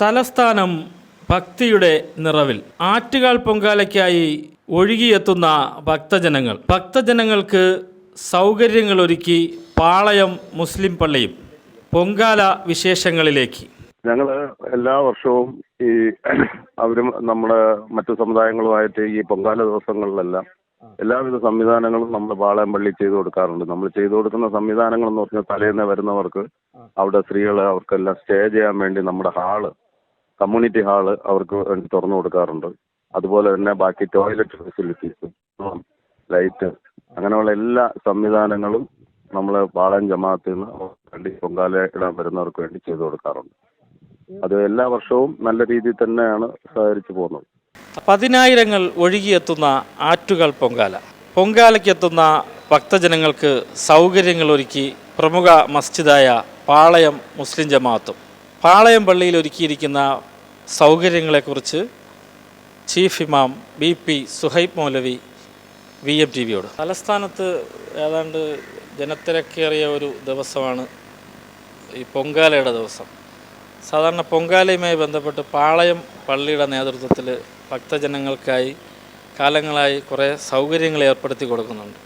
തലസ്ഥാനം ഭക്തിയുടെ നിറവിൽ. ആറ്റുകാൽ പൊങ്കാലയ്ക്കായി ഒഴുകിയെത്തുന്ന ഭക്തജനങ്ങൾ. ഭക്തജനങ്ങൾക്ക് സൗകര്യങ്ങളൊരുക്കി പാളയം മുസ്ലിം പള്ളിയും പൊങ്കാല വിശേഷങ്ങളിലേക്ക്. ഞങ്ങൾ എല്ലാ വർഷവും ഈ അവരും നമ്മുടെ മറ്റു സമുദായങ്ങളുമായിട്ട് ഈ പൊങ്കാല ദിവസങ്ങളിലെല്ലാം എല്ലാവിധ സംവിധാനങ്ങളും നമ്മൾ പാളയം പള്ളി ചെയ്തു കൊടുക്കാറുണ്ട്. നമ്മൾ ചെയ്തു കൊടുക്കുന്ന സംവിധാനങ്ങൾ എന്ന് പറഞ്ഞാൽ തലേന്ന് വരുന്നവർക്ക് അവിടെ സ്ത്രീകൾ അവർക്കെല്ലാം സ്റ്റേ ചെയ്യാൻ വേണ്ടി നമ്മുടെ ഹാൾ കമ്മ്യൂണിറ്റി ഹാൾ അവർക്ക് വേണ്ടി തുറന്നു കൊടുക്കാറുണ്ട്. അതുപോലെ തന്നെ ബാക്കി ടോയ്ലറ്റ് ഫെസിലിറ്റീസ് ലൈറ്റ് അങ്ങനെയുള്ള എല്ലാ സംവിധാനങ്ങളും നമ്മൾ പാളയം ജമാഅത്തിൽ നിന്ന് വേണ്ടി പൊങ്കാല ഇടാൻ വരുന്നവർക്ക് വേണ്ടി ചെയ്തു കൊടുക്കാറുണ്ട്. അത് എല്ലാ വർഷവും നല്ല രീതിയിൽ തന്നെയാണ് സഹകരിച്ചു പോകുന്നത്. പതിനായിരങ്ങൾ ഒഴുകിയെത്തുന്ന ആറ്റുകൾ പൊങ്കാല. പൊങ്കാലയ്ക്കെത്തുന്ന ഭക്തജനങ്ങൾക്ക് സൗകര്യങ്ങൾ ഒരുക്കി പ്രമുഖ മസ്ജിദായ പാളയം മുസ്ലിം ജമാഅത്തും. പാളയം പള്ളിയിൽ ഒരുക്കിയിരിക്കുന്ന സൗകര്യങ്ങളെക്കുറിച്ച് ചീഫ് ഇമാം ബി പി സുഹൈബ് മൗലവി വി എം ടി വിയോട്. തലസ്ഥാനത്ത് ഏതാണ്ട് ജനത്തിരക്കേറിയ ഒരു ദിവസമാണ് ഈ പൊങ്കാലയുടെ ദിവസം. സാധാരണ പൊങ്കാലയുമായി ബന്ധപ്പെട്ട് പാളയം പള്ളിയുടെ നേതൃത്വത്തിൽ ഭക്തജനങ്ങൾക്കായി കാലങ്ങളായി കുറേ സൗകര്യങ്ങൾ ഏർപ്പെടുത്തി കൊടുക്കുന്നുണ്ട്.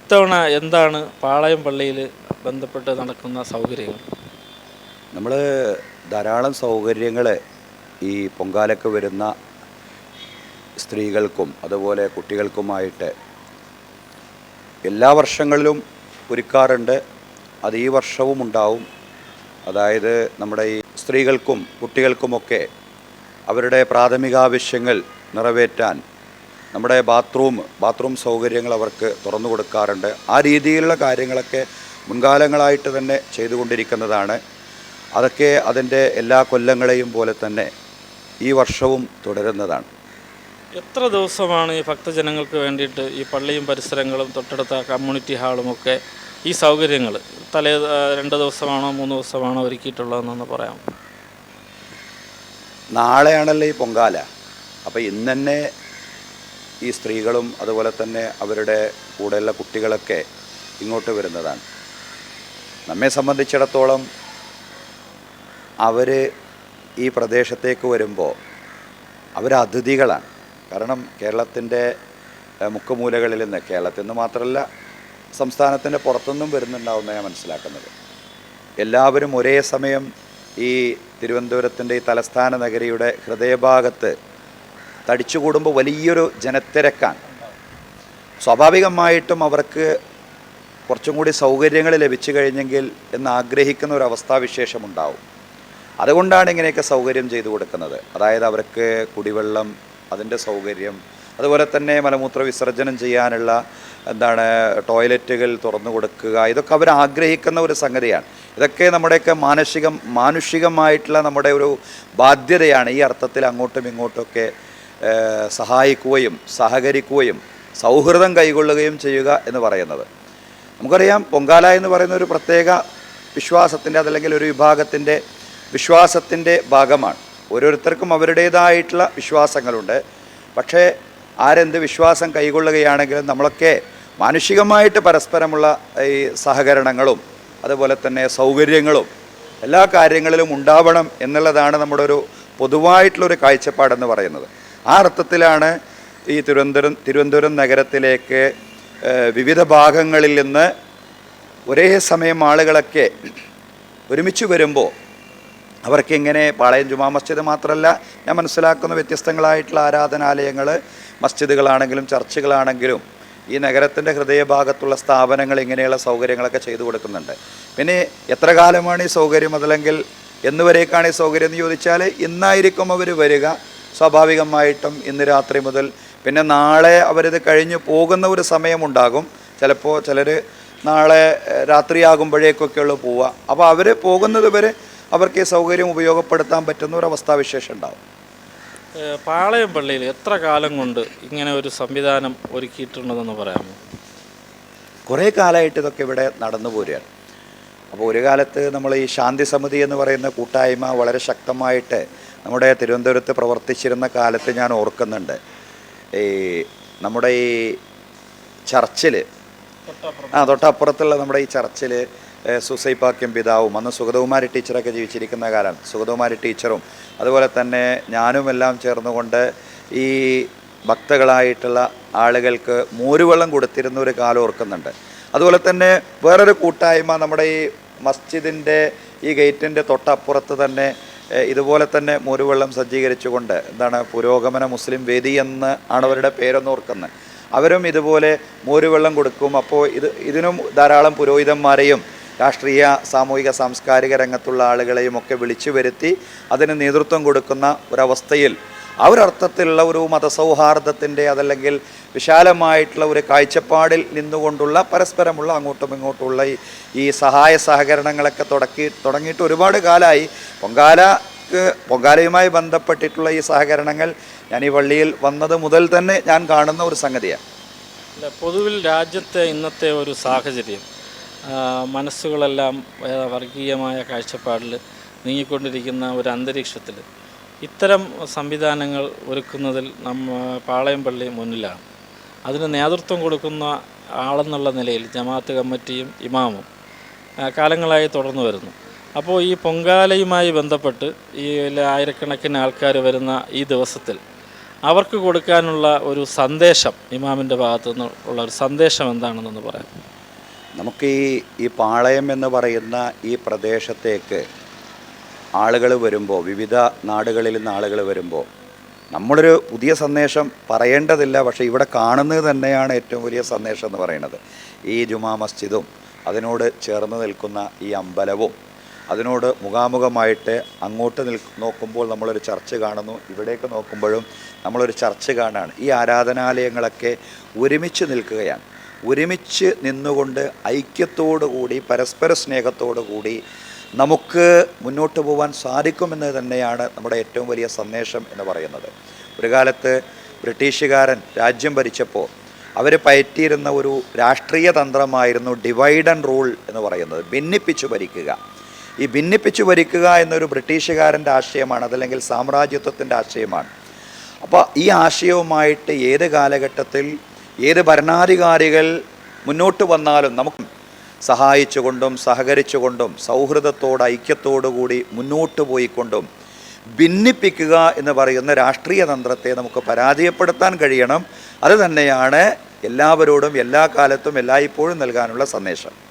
ഇത്തവണ എന്താണ് പാളയം പള്ളിയിൽ ബന്ധപ്പെട്ട് നടക്കുന്ന സൗകര്യങ്ങൾ? നമ്മൾ ധാരാളം സൗകര്യങ്ങൾ ഈ പൊങ്കാലക്ക് വരുന്ന സ്ത്രീകൾക്കും അതുപോലെ കുട്ടികൾക്കുമായിട്ട് എല്ലാ വർഷങ്ങളിലും ഒരുക്കാറുണ്ട്. അത് ഈ വർഷവും ഉണ്ടാവും. അതായത് നമ്മുടെ ഈ സ്ത്രീകൾക്കും കുട്ടികൾക്കുമൊക്കെ അവരുടെ പ്രാഥമിക ആവശ്യങ്ങൾ നിറവേറ്റാൻ നമ്മുടെ ബാത്റൂം ബാത്റൂം സൗകര്യങ്ങൾ അവർക്ക് തുറന്നു കൊടുക്കാറുണ്ട്. ആ രീതിയിലുള്ള കാര്യങ്ങളൊക്കെ മുൻകാലങ്ങളായിട്ട് തന്നെ ചെയ്തുകൊണ്ടിരിക്കുന്നതാണ്. അതൊക്കെ അതിന്റെ എല്ലാ കൊല്ലങ്ങളെയും പോലെ തന്നെ ഈ വർഷവും തുടരുന്നതാണ്. എത്ര ദിവസമാണ് ഈ ഭക്തജനങ്ങൾക്ക് വേണ്ടിയിട്ട് ഈ പള്ളിയും പരിസരങ്ങളും തൊട്ടടുത്ത കമ്മ്യൂണിറ്റി ഹാളും ഒക്കെ ഈ സൗകര്യങ്ങൾ തലേ രണ്ട് ദിവസമാണോ മൂന്ന് ദിവസമാണോ ഒരുക്കിയിട്ടുള്ളതെന്നൊന്ന് പറയാം നാളെയാണല്ലോ ഈ പൊങ്കാല. അപ്പോൾ ഇന്ന് തന്നെ ഈ സ്ത്രീകളും അതുപോലെ തന്നെ അവരുടെ കൂടെയുള്ള കുട്ടികളൊക്കെ ഇങ്ങോട്ട് വരുന്നതാണ്. നമ്മെ സംബന്ധിച്ചിടത്തോളം അവർ ഈ പ്രദേശത്തേക്ക് വരുമ്പോൾ അവർ അതിഥികളാണ്. കാരണം കേരളത്തിന്റെ മുക്കുമൂലകളിൽ നിന്ന് കേരളത്തിൽ നിന്ന് മാത്രമല്ല സംസ്ഥാനത്തിന്റെ പുറത്തുനിന്നും വരുന്നുണ്ടാവുന്ന ഞാൻ മനസ്സിലാക്കുന്നത്. എല്ലാവരും ഒരേ സമയം ഈ തിരുവനന്തപുരത്തിന്റെ ഈ തലസ്ഥാന നഗരിയുടെ ഹൃദയഭാഗത്ത് തടിച്ചുകൂടുമ്പോൾ വലിയൊരു ജനത്തിരക്കാണ്. സ്വാഭാവികമായിട്ടും അവർക്ക് കുറച്ചും കൂടി സൗകര്യങ്ങൾ ലഭിച്ചു കഴിഞ്ഞെങ്കിൽ എന്ന് ആഗ്രഹിക്കുന്ന ഒരു അവസ്ഥാവിശേഷം ഉണ്ടാവും അതുകൊണ്ടാണ് ഇങ്ങനെയൊക്കെ സൗകര്യം ചെയ്തു കൊടുക്കുന്നത്. അതായത് അവർക്ക് കുടിവെള്ളം അതിന്റെ സൗകര്യം അതുപോലെ തന്നെ മലമൂത്ര വിസർജനം ചെയ്യാനുള്ള എന്താണ് ടോയ്ലറ്റുകൾ തുറന്നു കൊടുക്കുക ഇതൊക്കെ അവർ ആഗ്രഹിക്കുന്ന ഒരു സംഗതിയാണ്. ഇതൊക്കെ നമ്മുടെയൊക്കെ മാനസികം മാനുഷികമായിട്ടുള്ള നമ്മുടെ ഒരു ബാധ്യതയാണ് ഈ അർത്ഥത്തിൽ അങ്ങോട്ടും ഇങ്ങോട്ടുമൊക്കെ സഹായിക്കുകയും സഹകരിക്കുകയും സൗഹൃദം കൈകൊള്ളുകയും ചെയ്യുക എന്ന് പറയുന്നത്. നമുക്കറിയാം പൊങ്കാല എന്ന് പറയുന്ന ഒരു പ്രത്യേക വിശ്വാസത്തിന്റെ അതല്ലെങ്കിൽ ഒരു വിഭാഗത്തിന്റെ വിശ്വാസത്തിന്റെ ഭാഗമാണ്. ഓരോരുത്തർക്കും അവരുടേതായിട്ടുള്ള വിശ്വാസങ്ങളുണ്ട്. പക്ഷേ ആരെന്ത് വിശ്വാസം കൈകൊള്ളുകയാണെങ്കിലും നമ്മളൊക്കെ മാനുഷികമായിട്ട് പരസ്പരമുള്ള ഈ സഹകരണങ്ങളും അതുപോലെ തന്നെ സൗകര്യങ്ങളും എല്ലാ കാര്യങ്ങളിലും ഉണ്ടാവണം എന്നുള്ളതാണ് നമ്മുടെ ഒരു പൊതുവായിട്ടുള്ളൊരു കാഴ്ചപ്പാടെന്ന് പറയുന്നത്. ആ അർത്ഥത്തിലാണ് ഈ തിരുവനന്തപുരം തിരുവനന്തപുരം നഗരത്തിലേക്ക് വിവിധ ഭാഗങ്ങളിൽ നിന്ന് ഒരേ സമയം ആളുകളൊക്കെ ഒരുമിച്ച് വരുമ്പോൾ അവർക്ക് ഇങ്ങനെ പാളയം ജുമാ മസ്ജിദ് മാത്രമല്ല ഞാൻ മനസ്സിലാക്കുന്ന വ്യത്യസ്തങ്ങളായിട്ടുള്ള ആരാധനാലയങ്ങൾ മസ്ജിദുകളാണെങ്കിലും ചർച്ചുകളാണെങ്കിലും ഈ നഗരത്തിന്റെ ഹൃദയഭാഗത്തുള്ള സ്ഥാപനങ്ങൾ ഇങ്ങനെയുള്ള സൗകര്യങ്ങളൊക്കെ ചെയ്തു കൊടുക്കുന്നുണ്ട്. പിന്നെ എത്ര കാലമാണ് ഈ സൗകര്യം അതല്ലെങ്കിൽ എന്നുവരേക്കാണ് ഈ സൗകര്യം എന്ന് ചോദിച്ചാൽ ഇന്നായിരിക്കും അവർ വരിക. സ്വാഭാവികമായിട്ടും ഇന്ന് രാത്രി മുതൽ പിന്നെ നാളെ അവരിത് കഴിഞ്ഞ് പോകുന്ന ഒരു സമയമുണ്ടാകും. ചിലപ്പോൾ ചിലർ നാളെ രാത്രിയാകുമ്പോഴേക്കൊക്കെയുള്ളൂ പോവുക. അപ്പോൾ അവർ പോകുന്നത് വരെ അവർക്ക് ഈ സൗകര്യം ഉപയോഗപ്പെടുത്താൻ പറ്റുന്ന ഒരു അവസ്ഥാവിശേഷം ഉണ്ടാവും. പാളയം പള്ളിയിൽ എത്ര കാലം കൊണ്ട് ഇങ്ങനെ ഒരു സംവിധാനം ഒരുക്കിയിട്ടുണ്ടെന്ന് പറയാമോ? കുറേ കാലമായിട്ട് ഇതൊക്കെ ഇവിടെ നടന്നു പോരുകയാണ്. അപ്പോൾ ഒരു കാലത്ത് നമ്മൾ ഈ ശാന്തി സമിതി എന്ന് പറയുന്ന കൂട്ടായ്മ വളരെ ശക്തമായിട്ട് നമ്മുടെ തിരുവനന്തപുരത്ത് പ്രവർത്തിച്ചിരുന്ന കാലത്ത് ഞാൻ ഓർക്കുന്നുണ്ട്. ഈ നമ്മുടെ ഈ ചർച്ചിൽ ആ തൊട്ടപ്പുറത്തുള്ള നമ്മുടെ ഈ ചർച്ചിൽ സുസൈപ്പാക്യം പിതാവും അന്ന് സുഗതകുമാരി ടീച്ചറൊക്കെ ജീവിച്ചിരിക്കുന്ന കാലം. സുഗതകുമാരി ടീച്ചറും അതുപോലെ തന്നെ ഞാനും എല്ലാം ചേർന്നുകൊണ്ട് ഈ ഭക്തകളായിട്ടുള്ള ആളുകൾക്ക് മോരുവെള്ളം കൊടുത്തിരുന്ന ഒരു കാലം ഓർക്കുന്നുണ്ട്. അതുപോലെ തന്നെ വേറൊരു കൂട്ടായ്മ നമ്മുടെ ഈ മസ്ജിദിന്റെ ഈ ഗേറ്റിന്റെ തൊട്ടപ്പുറത്ത് തന്നെ ഇതുപോലെ തന്നെ മോരുവെള്ളം സജ്ജീകരിച്ചുകൊണ്ട് എന്താണ് പുരോഗമന മുസ്ലിം വേദി എന്ന് ആണ് അവരുടെ പേരെന്ന് ഓർക്കുന്നത്. അവരും ഇതുപോലെ മോരുവെള്ളം കൊടുക്കും. അപ്പോൾ ഇത് ഇതിനും ധാരാളം പുരോഹിതന്മാരെയും രാഷ്ട്രീയ സാമൂഹിക സാംസ്കാരിക രംഗത്തുള്ള ആളുകളെയും ഒക്കെ വിളിച്ചു വരുത്തി അതിന് നേതൃത്വം കൊടുക്കുന്ന ഒരവസ്ഥയിൽ ആ ഒരു അർത്ഥത്തിലുള്ള ഒരു മതസൗഹാർദ്ദത്തിന്റെ അതല്ലെങ്കിൽ വിശാലമായിട്ടുള്ള ഒരു കാഴ്ചപ്പാടിൽ നിന്നുകൊണ്ടുള്ള പരസ്പരമുള്ള അങ്ങോട്ടും ഇങ്ങോട്ടുമുള്ള ഈ ഈ സഹായ സഹകരണങ്ങളൊക്കെ തുടക്കി തുടങ്ങിയിട്ട് ഒരുപാട് കാലമായി. പൊങ്കാല പൊങ്കാലയുമായി ബന്ധപ്പെട്ടിട്ടുള്ള ഈ സഹകരണങ്ങൾ ഞാൻ ഈ പള്ളിയിൽ വന്നത് മുതൽ തന്നെ ഞാൻ കാണുന്ന ഒരു സംഗതിയാണ്. പൊതുവിൽ രാജ്യത്തെ ഇന്നത്തെ ഒരു സാഹചര്യം. മനസ്സുകളെല്ലാം വർഗീയമായ കാഴ്ചപ്പാടിൽ നീങ്ങിക്കൊണ്ടിരിക്കുന്ന ഒരു അന്തരീക്ഷത്തിൽ ഇത്തരം സംവിധാനങ്ങൾ ഒരുക്കുന്നതിൽ നമ്മ പാളയം പള്ളി മുന്നിലാണ്. അതിന് നേതൃത്വം കൊടുക്കുന്ന ആളെന്നുള്ള നിലയിൽ ജമാഅത്ത് കമ്മിറ്റിയും ഇമാമും കാലങ്ങളായി തുടർന്നു വരുന്നു. അപ്പോൾ ഈ പൊങ്കാലയുമായി ബന്ധപ്പെട്ട് ഈ ആയിരക്കണക്കിന് ആൾക്കാർ വരുന്ന ഈ ദിവസത്തിൽ അവർക്ക് കൊടുക്കാനുള്ള ഒരു സന്ദേശം ഇമാമിന്റെ ഭാഗത്തു നിന്നുള്ള ഒരു സന്ദേശം എന്താണെന്നൊന്ന് പറയാം നമുക്ക് ഈ ഈ പാളയം എന്ന് പറയുന്ന ഈ പ്രദേശത്തേക്ക് ആളുകൾ വരുമ്പോൾ വിവിധ നാടുകളിൽ നിന്ന് ആളുകൾ വരുമ്പോൾ നമ്മളൊരു പുതിയ സന്ദേശം പറയേണ്ടതില്ല. പക്ഷേ ഇവിടെ കാണുന്നത് തന്നെയാണ് ഏറ്റവും വലിയ സന്ദേശം എന്ന് പറയുന്നത്. ഈ ജുമാ മസ്ജിദും അതിനോട് ചേർന്ന് നിൽക്കുന്ന ഈ അമ്പലവും അതിനോട് മുഖാമുഖമായിട്ട് അങ്ങോട്ട് നിൽ നോക്കുമ്പോൾ നമ്മളൊരു ചർച്ച് കാണുന്നു. ഇവിടേക്ക് നോക്കുമ്പോഴും നമ്മളൊരു ചർച്ച് കാണുകയാണ് ഈ ആരാധനാലയങ്ങളൊക്കെ ഒരുമിച്ച് നിൽക്കുകയാണ്. ഒരുമിച്ച് നിന്നുകൊണ്ട് ഐക്യത്തോടു കൂടി പരസ്പര സ്നേഹത്തോടു കൂടി നമുക്ക് മുന്നോട്ട് പോകാൻ സാധിക്കുമെന്ന് തന്നെയാണ് നമ്മുടെ ഏറ്റവും വലിയ സന്ദേശം എന്ന് പറയുന്നത്. ഒരു കാലത്ത് ബ്രിട്ടീഷുകാരൻ രാജ്യം ഭരിച്ചപ്പോൾ അവർ പയറ്റിയിരുന്ന ഒരു രാഷ്ട്രീയ തന്ത്രമായിരുന്നു ഡിവൈഡ് ആൻഡ് റൂൾ എന്ന് പറയുന്നത്. ഭിന്നിപ്പിച്ചു ഭരിക്കുക. ഈ ഭിന്നിപ്പിച്ചു ഭരിക്കുക എന്നൊരു ബ്രിട്ടീഷുകാരന്റെ ആശയമാണ് അതല്ലെങ്കിൽ സാമ്രാജ്യത്വത്തിന്റെ ആശയമാണ്. അപ്പോൾ ഈ ആശയവുമായിട്ട് ഏത് കാലഘട്ടത്തിൽ ഏത് ഭരണാധികാരികൾ മുന്നോട്ട് വന്നാലും നമുക്ക് സഹായിച്ചുകൊണ്ടും സഹകരിച്ചുകൊണ്ടും സൗഹൃദത്തോട് ഐക്യത്തോടുകൂടി മുന്നോട്ട് പോയിക്കൊണ്ടും ഭിന്നിപ്പിക്കുക എന്ന് പറയുന്ന രാഷ്ട്രീയ തന്ത്രത്തെ നമുക്ക് പരാജയപ്പെടുത്താൻ കഴിയണം. അത് തന്നെയാണ് എല്ലാവരോടും എല്ലാ കാലത്തും എല്ലായ്പ്പോഴും നൽകാനുള്ള സന്ദേശം.